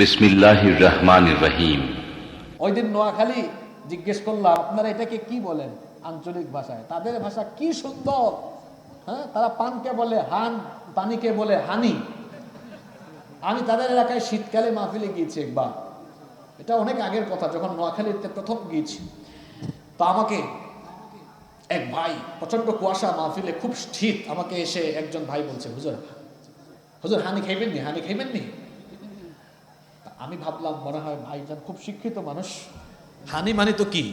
বিসমিল্লাহির রহমানির রহিম। ওই দিন নোয়াখালী জিজ্ঞেস করলাম, আপনারা এটাকে কি বলেন আঞ্চলিক ভাষায়? তাদের ভাষা কি সুন্দর? হ্যাঁ তারা পানকে বলে হান, পানিকে বলে হানি। আমি তাদের এলাকায় শীতকালে মাহফিলে গিয়েছি একবার। এটা অনেক আগের কথা, যখন নোয়াখালীতে প্রথম গিয়েছি। তো আমাকে এক ভাই প্রচণ্ড কুয়াশা, মাহফিলে খুব শীত, আমাকে এসে একজন ভাই বলছে, হুজুর হুজুর হানি খাইবেন নি? হানি খাইবেন নি? তা আমি ভাবলাম, মনে হয় ভাইজান খুব শিক্ষিত মানুষ। হানি মানে তো কি?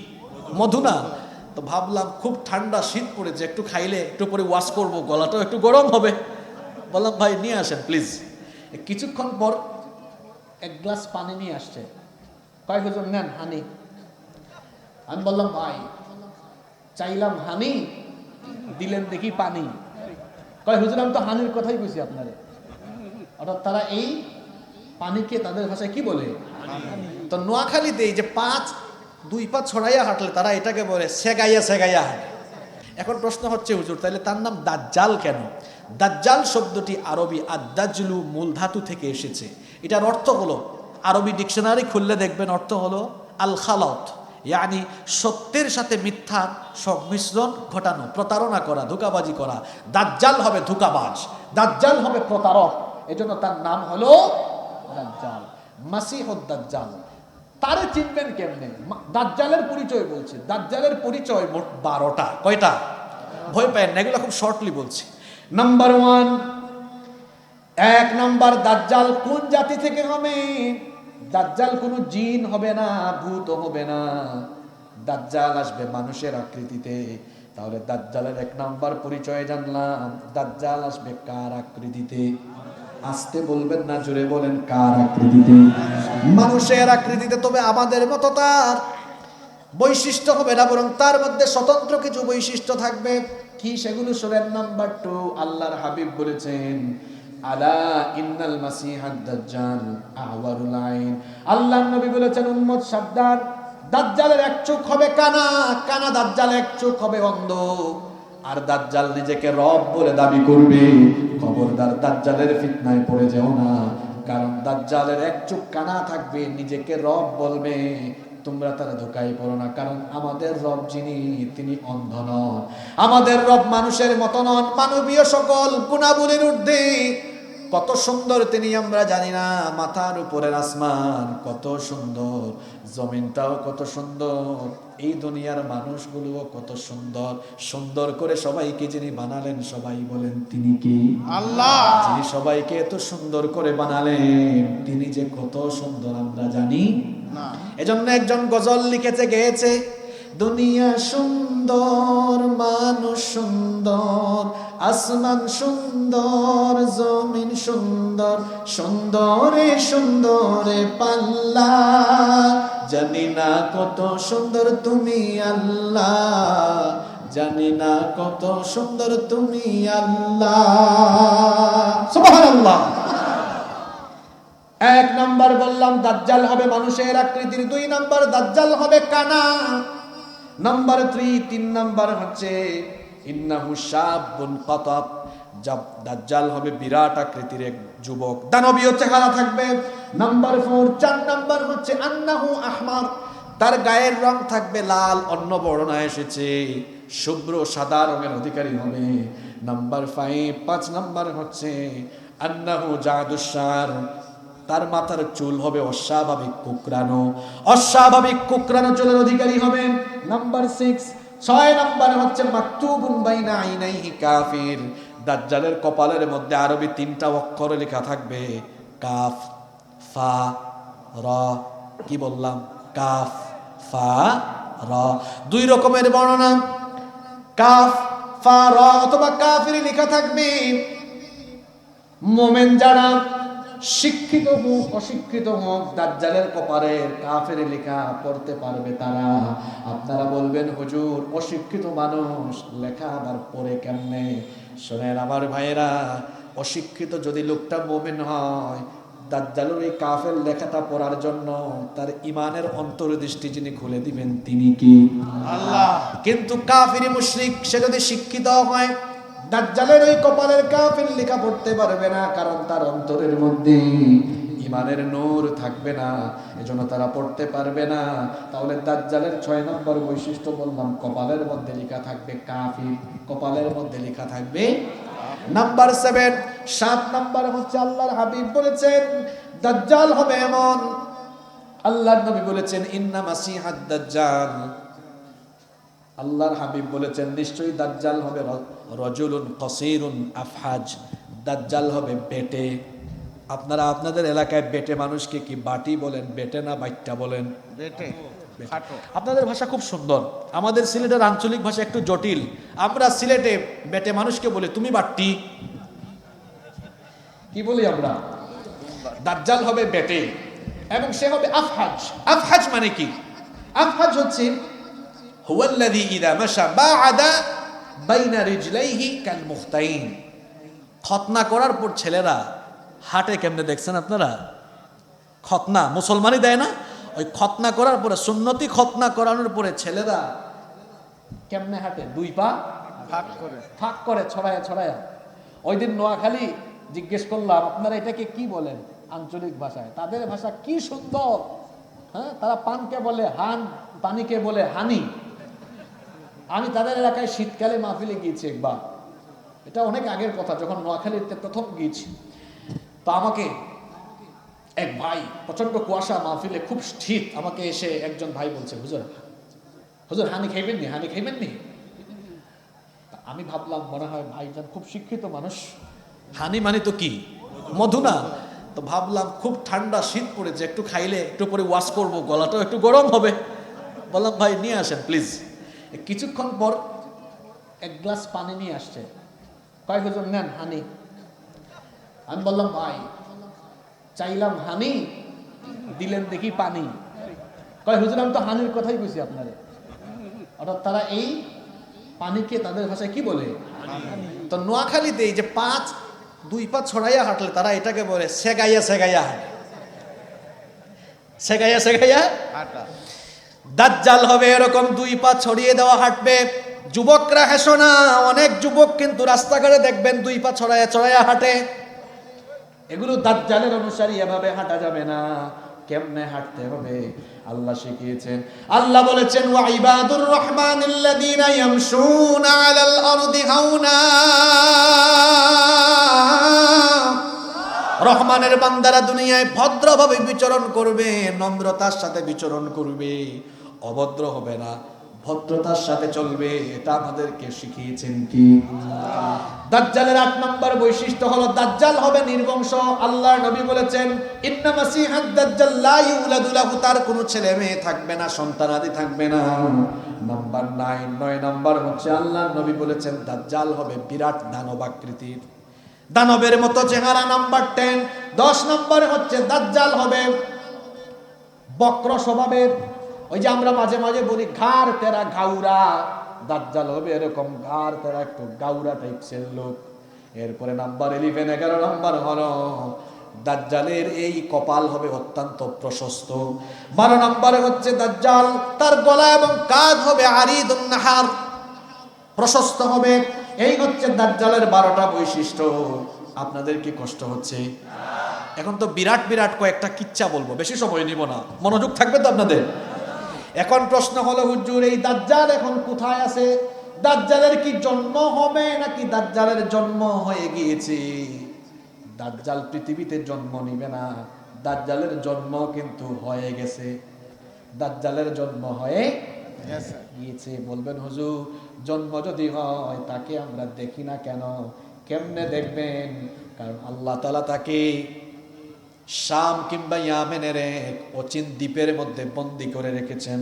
মধু না? তো ভাবলাম, খুব ঠান্ডা শীত পড়েছে, একটু খাইলে একটু পরে ওয়াশ করব, গলাটাও একটু গরম হবে। বললাম, ভাই, নিয়ে আসেন প্লিজ কিছুক্ষণ পর এক গ্লাস পানি নিয়ে আসছে। কয়, হুজুর, নেন হানি। আমি বললাম, ভাই, চাইলাম হানি, দিলেন দেখি পানি। কয়, হুজুর, আমি তো হানির কথাই কইছি আপনারে। অর্থাৎ তারা এই পানিকে তাদের ভাষায় কি বলে? তো নোয়াখালীতে এই যে পাঁচ দুই পা ছড়াইয়া হাঁটলে তারা এটাকে বলে সেগাইয়া সেগাইয়া হাঁটে। এখন প্রশ্ন হচ্ছে হুজুর তাহলে তার নাম দাজ্জাল কেন? দাজ্জাল শব্দটি আরবি আদাজলু মূল ধাতু থেকে এসেছে। এটার অর্থ হলো আরবি ডিকশনারি খুললে দেখবেন অর্থ হলো আল খালত ইয়ানি সত্যের সাথে মিথ্যার সংমিশ্রণ ঘটানো প্রতারণা করা ধোকাবাজি করা। দাজ্জাল হবে ধোকাবাজ দাজ্জাল হবে প্রতারক। এজন্য তার নাম হলো দাজ্জাল মাসিহ দাজ্জাল। তারে চিনবেন কেমনে? দাজ্জালের পরিচয় বলছে। দাজ্জালের পরিচয় মোট বারোটা। কয়টা? ভয় পায় না, এগুলো খুব শর্টলি বলছি। নাম্বার ওয়ান এক নাম্বার দাজ্জাল কোন জাতি থেকে হবে? দাজ্জাল কোনো জিন হবে না, ভূত হবে না। দাজ্জাল আসবে মানুষের আকৃতিতে। তাহলে দাজ্জালের এক নাম্বার পরিচয় জানলাম। দাজ্জাল আসবে কার আকৃতিতে? আসতে বলবেন না জুড়ে বলেন, কার আকৃতিতে? মানুষের আকৃতিতে তবে আমাদের মতো তার। বৈশিষ্ট্য হবে না, বরং তার মধ্যে স্বতন্ত্র কিছু বৈশিষ্ট্য থাকবে। কি সেগুলো? শোনেন নাম্বার টু, আল্লাহর হাবিব বলেছেন, আলা ইন্নাল মাসিহাদ দাজ্জাল আহওয়ারুল আইন। আল্লাহর নবী বলেছেন, উম্মত সাবধান, দাজ্জালের এক চোখ হবে কানা কানা দাজ্জাল এক চোখ হবে অন্ধ। আর দাজ্জাল নিজেকে রব বলে দাবি করবে। খবরদার দাজ্জালের ফিতনায় পড়ে যেও না। কারণ দাজ্জালের এক চুপ কানা থাকবে, নিজেকে রব বলবে। তোমরা তারা ধোকায় পড়ো না, কারণ আমাদের রব যিনি, তিনি অন্ধ নন। আমাদের রব মানুষের মতন নন, মানবীয় সকল গুণাবলীর ঊর্ধ্বে। কত সুন্দর তিনি আমরা জানি না। মাথার উপরের আসমান কত সুন্দর জমিনটাও কত সুন্দর এই দুনিয়ার মানুষগুলোও কত সুন্দর। সুন্দর করে সবাইকে যিনি বানালেন সবাই বলেন তিনি কি? আল্লাহ! যিনি সবাইকে এত সুন্দর করে বানালেন তিনি যে কত সুন্দর আমরা জানি। না। এজন্য একজন গজল লিখেছে গেয়েছে দুনিয়া সুন্দর, মানুষ সুন্দর, আসমান সুন্দর, জমিন সুন্দর, সুন্দরে সুন্দরে পাল্লা। জানি না কত সুন্দর তুমি আল্লাহ, জানি না কত সুন্দর তুমি আল্লাহ। এক নাম্বার বললাম, দাজ্জাল হবে মানুষের আকৃতির, দুই নাম্বার দাজ্জাল হবে কানা। নাম্বার থ্রি তিন নাম্বার হচ্ছে, ইন্নাহু শাবুন দাজ্জাল হবে বিরাট আকৃতির এক যুবক। দানবীয় চেহারা থাকবে। নাম্বার ফোর চার নাম্বার হচ্ছে, আন্নাহু আহমার, তার গায়ের রং থাকবে লাল, অন্য বর্ণনা এসেছে, শুভ্র সাদা রঙের অধিকারী হবে। নাম্বার ফাইভ পাঁচ নাম্বার হচ্ছে, আন্নাহু জাদুসার, তার মাথার চুল হবে অস্বাভাবিক কুকরানো অস্বাভাবিক কুকরানো চুলের অধিকারী হবে। নাম্বার সিক্স ছয় নাম্বার হচ্ছে মাকতুবুন বাইনা আইনাইহি কাফির। দাজ্জালের কপালের মধ্যে আরবি তিনটা অক্ষর লেখা থাকবে। কাফ, ফা, র, কি বললাম? কাফ, ফা, র। দুই রকমের বর্ণনা। কাফ, ফা, র অথবা কাফির লেখা থাকবে। মোমেন যারা শিক্ষিত হোক অশিক্ষিত হোক দাজ্জালের কপারের কাফের লেখা পড়তে পারবে তারা। আপনারা বলবেন হুজুর অশিক্ষিত মানুষ লেখা আবার পড়ে কেমনে? শোনেন আমার ভাইয়েরা অশিক্ষিত যদি লোকটা মোমেন হয় দাজ্জালের এই কাফের লেখাটা পড়ার জন্য তার ইমানের অন্তর্দৃষ্টি যিনি খুলে দিবেন তিনি কি? আল্লাহ। কিন্তু কাফিরি মুশরিক সে যদি শিক্ষিত হয় দাজ্জালের ওই কপালের কাফের লেখা পড়তে পারবে না, কারণ তার অন্তরের মধ্যে ইমানের নূর থাকবে না। এজন্য তারা পড়তে পারবে না। তাহলে দাজ্জালের ছয় নম্বর বৈশিষ্ট্য বললাম, কপালের মধ্যে লেখা থাকবে কাফির, কপালের মধ্যে লেখা থাকবে নাম্বার সেভেন। সাত নাম্বার হচ্ছে আল্লাহর হাবিব বলেছেন, দাজ্জাল হবে এমন। আল্লাহর নবী বলেছেন, ইন্না মাসিহাদ দাজ্জাল। আল্লাহর হাবিব বলেছেন নিশ্চয়ই দাজ্জাল হবে রজুলুন কসিরুন আফহাজ। দাজ্জাল হবে বেটে। আপনারা আপনাদের এলাকায় বেটে মানুষকে কি বাটি বলেন বেটে না বাইটটা বলেন? বেটে আপনাদের ভাষা খুব সুন্দর। আমাদের সিলেটের আঞ্চলিক ভাষা একটু জটিল। আমরা সিলেটে বেটে মানুষকে বলি তুমি বাট্টি? কি বলি আমরা? দাজ্জাল হবে বেটে এবং সে হবে আফহাজ। আফহাজ মানে কি? আফহাজ হচ্ছে হুয়াল্লাযী ইযা মাশা বাআদা বাইনা রিজলাইহি কাল মুখতাইন খতনা করার পর ছেলেরা হাটে কেমনে দেখছেন আপনারা? খতনা মুসলমানই দেয় না? ওই খতনা করার পরে সুন্নতি খতনা করানোর পরে ছেলেরা কেমনে হাঁটে? দুই পা ভাগ করে। ফাঁক করে ছড়ায়া ছড়ায়া ওই দিন নোয়াখালী জিজ্ঞেস করলাম আপনারা এটাকে কি বলেন আঞ্চলিক ভাষায়? তাদের ভাষা কি সুন্দর? হ্যাঁ তারা পানকে বলে হান পানিকে বলে হানি। আমি তাদের এলাকায় শীতকালে মাহফিলে গিয়েছি একবার। এটা অনেক আগের কথা, যখন নোয়াখালীতে প্রথম গিয়েছি। তো আমাকে এক ভাই প্রচণ্ড কুয়াশা, মাহফিলে খুব শীত, আমাকে এসে একজন ভাই বলছে, হুজুর হুজুর, হানি খাইবেন নি? হানি খাইবেন নি? তা আমি ভাবলাম, মনে হয় ভাইজান খুব শিক্ষিত মানুষ। হানি মানে তো কি? মধু না? তো ভাবলাম, খুব ঠান্ডা শীত পড়েছে, একটু খাইলে একটু পরে ওয়াশ করব, গলাটাও একটু গরম হবে। বললাম, ভাই, নিয়ে আসেন, প্লিজ। কিছুক্ষণ পর এক গ্লাস পানি নিয়ে আসছে। কয়, হুজুর, নেন হানি। আমি বললাম, ভাই, চাইলাম হানি, দিলেন দেখি পানি। কয়, হুজুর, আমি তো হানির কথাই কইছি আপনারে। অর্থাৎ তারা এই পানিকে তাদের ভাষায় কি বলে? তো নোয়াখালীতে এই যে পাঁচ, দুই পা ছড়াইয়া হাঁটলে তারা এটাকে বলে, সেগাইয়া সেগাইয়া হাঁটে। সেগাইয়া সেগাইয়া হাঁটা। দাজ্জাল হবে এরকম দুই পা ছড়িয়ে দেওয়া হাঁটবে। যুবকরা হেসো না, অনেক যুবক কিন্তু রাস্তাঘাটে দেখবেন দুই পা ছড়াইয়া ছড়াইয়া হাঁটে। এগুলো দাজ্জালের অনুসারী এভাবে হাঁটা যাবে না। কেমনে হাঁটতে হবে? আল্লাহ শিখিয়েছেন। আল্লাহ বলেছেন, ওয়া ইবাদুর রহমানিল্লাযীনা ইয়ামশুনা আলাল আরদি হাওনা রহমানের বান্দারা দুনিয়ায় ভদ্রভাবে বিচরণ করবে, নম্রতার সাথে বিচরণ করবে। অভদ্র হবে না। ভদ্রতার সাথে চলবে, এটা আমাদেরকে শিখিয়েছেন কি? দাজ্জালের আট নম্বর বৈশিষ্ট্য হলো, দাজ্জাল হবে নির্বংশ। আল্লাহর নবী বলেছেন, ইন্না মাসিহাদ দাজ্জাল লা ইউলাদু লাহু তার কোনো ছেলে মেয়ে থাকবে না সন্তানাদি থাকবে না। নাম্বার নাইন, নয় নাম্বার হচ্ছে, আল্লাহর নবী বলেছেন, দাজ্জাল হবে বিরাট দানবাকৃতির দানবের মতো চেহারা, নাম্বার টেন। দশ নম্বরে হচ্ছে, দাজ্জাল হবে বক্র স্বভাবের ওই যে আমরা মাঝে মাঝে বলি, ঘাড় তেরা ঘাউরা দাজ্জাল হবে এরকম ঘাড় তেরা একটু গাউরা টাইপসের লোক। এরপরে নাম্বার ইলেভেন এগারো নাম্বার হলো দাজ্জালের এই কপাল হবে অত্যন্ত প্রশস্ত। বারো নম্বরে হচ্ছে দাজ্জাল, তার গলা এবং কাঁধ হবে আরিদুন নাহার প্রশস্ত হবে। এই হচ্ছে দাজ্জালের বারোটা বৈশিষ্ট্য। আপনাদের কি কষ্ট হচ্ছে? এখন তো বিরাট বিরাট কয়েকটা কিচ্ছা বলব, বেশি সময় নিব না। মনোযোগ থাকবে তো আপনাদের? এখন প্রশ্ন হলো হুজুর এই দাজ্জাল এখন কোথায় আছে? দাজ্জালের কি জন্ম হবে নাকি দাজ্জালের জন্ম হয়ে গিয়েছে? দাজ্জাল পৃথিবীতে জন্ম নিবে না। দাজ্জালের জন্ম কিন্তু হয়ে গেছে। দাজ্জালের জন্ম হয়ে গিয়েছে। বলবেন হুজুর জন্ম যদি হয় তাকে আমরা দেখি না কেন? কেমনে দেখবেন? কারণ আল্লাহ তালা তাকে শাম কিংবা ইয়ামেনের এক অচিন দ্বীপের মধ্যে বন্দি করে রেখেছেন।